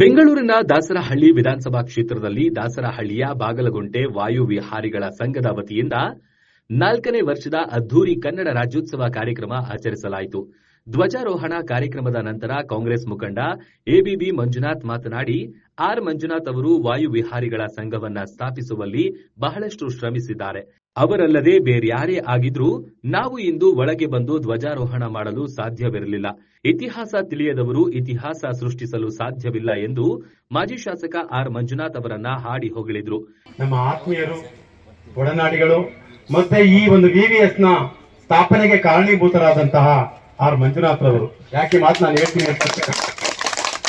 ಬೆಂಗಳೂರಿನ ದಾಸರಹಳ್ಳಿ ವಿಧಾನಸಭಾ ಕ್ಷೇತ್ರದಲ್ಲಿ ದಾಸರಹಳ್ಳಿಯ ಬಾಗಲಗುಂಟೆ ವಾಯು ವಿಹಾರಿಗಳ ಸಂಘದ ವತಿಯಿಂದ ನಾಲ್ಕನೇ ವರ್ಷದ ಅದ್ದೂರಿ ಕನ್ನಡ ರಾಜ್ಯೋತ್ಸವ ಕಾರ್ಯಕ್ರಮ ಆಚರಿಸಲಾಯಿತು. ಧ್ವಜಾರೋಹಣ ಕಾರ್ಯಕ್ರಮದ ನಂತರ ಕಾಂಗ್ರೆಸ್ ಮುಖಂಡ ಎಬಿಬಿ ಮಂಜುನಾಥ್ ಮಾತನಾಡಿ, ಆರ್ ಮಂಜುನಾಥ್ ಅವರು ವಾಯು ಸಂಘವನ್ನ ಸ್ಥಾಪಿಸುವಲ್ಲಿ ಬಹಳಷ್ಟು ಶ್ರಮಿಸಿದ್ದಾರೆ. ಅವರಲ್ಲದೆ ಬೇರ್ಯಾರೇ ಆಗಿದ್ರೂ ನಾವು ಇಂದು ಒಳಗೆ ಬಂದು ಧ್ವಜಾರೋಹಣ ಮಾಡಲು ಸಾಧ್ಯವಿರಲಿಲ್ಲ. ಇತಿಹಾಸ ತಿಳಿಯದವರು ಇತಿಹಾಸ ಸೃಷ್ಟಿಸಲು ಸಾಧ್ಯವಿಲ್ಲ ಎಂದು ಮಾಜಿ ಶಾಸಕ ಆರ್ ಮಂಜುನಾಥ್ ಅವರನ್ನ ಹಾಡಿ ಹೊಗಳಿದ್ರು. ನಮ್ಮ ಆತ್ಮೀಯರು, ಒಡನಾಡಿಗಳು, ಮತ್ತೆ ಈ ಒಂದು ವಿವಿಎಸ್ನ ಸ್ಥಾಪನೆಗೆ ಕಾರಣೀಭೂತರಾದಂತಹ ಆರ್ ಮಂಜುನಾಥ್ ಅವರು ಯಾಕೆ ಮಾತು ನಾನು ಹೇಳ್ತೀನಿ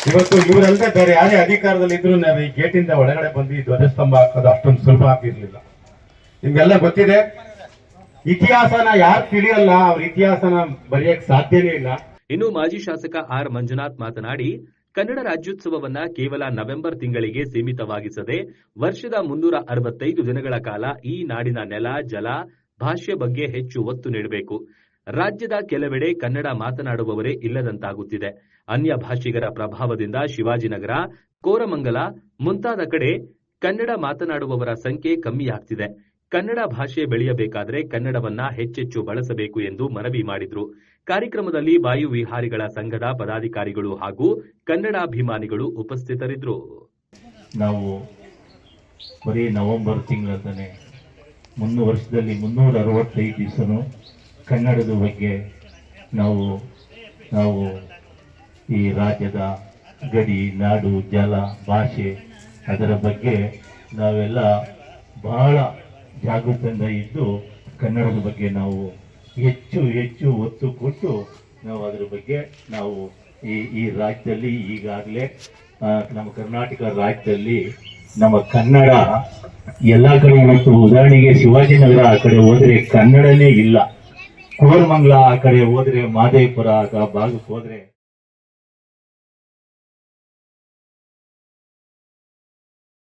ಇವತ್ತು ಇವರಲ್ಲದೆ ಬೇರೆ ಯಾರೇ ಅಧಿಕಾರದಲ್ಲಿ ಇದ್ರು ನಾವು ಈ ಗೇಟಿಂದ ಒಳಗಡೆ ಬಂದು ಧ್ವಜಸ್ತಂಭ ಹಾಕೋದು ಅಷ್ಟೊಂದು ಸುಲಭ ಆಗಿರ್ಲಿಲ್ಲ ನಿಮ್ಗೆಲ್ಲ ಗೊತ್ತಿದೆ, ಇತಿಹಾಸನ ಯಾರು ತಿಳಿಯಲ್ಲ, ಅವ್ರ ಇತಿಹಾಸನ ಬರೆಯಕ್ ಸಾಧ್ಯನೇ ಇಲ್ಲ. ಇನ್ನು ಮಾಜಿ ಶಾಸಕ ಆರ್ ಮಂಜುನಾಥ್ ಮಾತನಾಡಿ, ಕನ್ನಡ ರಾಜ್ಯೋತ್ಸವವನ್ನ ಕೇವಲ ನವೆಂಬರ್ ತಿಂಗಳಿಗೆ ಸೀಮಿತವಾಗಿಸದೆ, ವರ್ಷದ ಮುನ್ನೂರ ಅರವತ್ತೈದು ದಿನಗಳ ಕಾಲ ಈ ನಾಡಿನ ನೆಲ, ಜಲ ಭಾಷೆ ಬಗ್ಗೆ ಹೆಚ್ಚು ಒತ್ತು ನೀಡಬೇಕು. ರಾಜ್ಯದ ಕೆಲವೆಡೆ ಕನ್ನಡ ಮಾತನಾಡುವವರೇ ಇಲ್ಲದಂತಾಗುತ್ತಿದೆ. ಅನ್ಯ ಭಾಷಿಗರ ಪ್ರಭಾವದಿಂದ ಶಿವಾಜಿನಗರ, ಕೋರಮಂಗಲ ಮುಂತಾದ ಕಡೆ ಕನ್ನಡ ಮಾತನಾಡುವವರ ಸಂಖ್ಯೆ ಕಮ್ಮಿಯಾಗ್ತಿದೆ. ಕನ್ನಡ ಭಾಷೆ ಬೆಳೆಯಬೇಕಾದರೆ ಕನ್ನಡವನ್ನ ಹೆಚ್ಚೆಚ್ಚು ಬಳಸಬೇಕು ಎಂದು ಮನವಿ ಮಾಡಿದ್ರು. ಕಾರ್ಯಕ್ರಮದಲ್ಲಿ ವಾಯು ವಿಹಾರಿಗಳ ಸಂಘದ ಪದಾಧಿಕಾರಿಗಳು ಹಾಗೂ ಕನ್ನಡಾಭಿಮಾನಿಗಳು ಉಪಸ್ಥಿತರಿದ್ದರು ನಾವು ಬರೀ ನವೆಂಬರ್ ತಿಂಗಳೇ ಮುನ್ನೂ ವರ್ಷದಲ್ಲಿ ಮುನ್ನೂರ ಅರವತ್ತೈದು ದಿವಸನೂ ಕನ್ನಡದ ಬಗ್ಗೆ ನಾವು ನಾವು ಈ ರಾಜ್ಯದ ಗಡಿ, ನಾಡು, ಜಲ, ಭಾಷೆ ಅದರ ಬಗ್ಗೆ ನಾವೆಲ್ಲ ಬಹಳ ಜಾಗೃತಿಯಿಂದ ಇದ್ದು ಕನ್ನಡದ ಬಗ್ಗೆ ನಾವು ಹೆಚ್ಚು ಹೆಚ್ಚು ಒತ್ತು ಕೊಟ್ಟು ನಾವು ಅದರ ಬಗ್ಗೆ ನಾವು ಈ ಈ ರಾಜ್ಯದಲ್ಲಿ ಈಗಾಗಲೇ ನಮ್ಮ ಕರ್ನಾಟಕ ರಾಜ್ಯದಲ್ಲಿ ನಮ್ಮ ಕನ್ನಡ ಎಲ್ಲ ಕಡೆ ಇವತ್ತು ಉದಾಹರಣೆಗೆ ಶಿವಾಜಿನಗರ ಆ ಕಡೆ ಹೋದರೆ ಕನ್ನಡನೇ ಇಲ್ಲ. ಕೋರಮಂಗಲ ಆ ಕಡೆ ಹೋದರೆ ಮಾದೇಪುರ, ಆ ಭಾಗಕ್ಕೆ ಹೋದ್ರೆ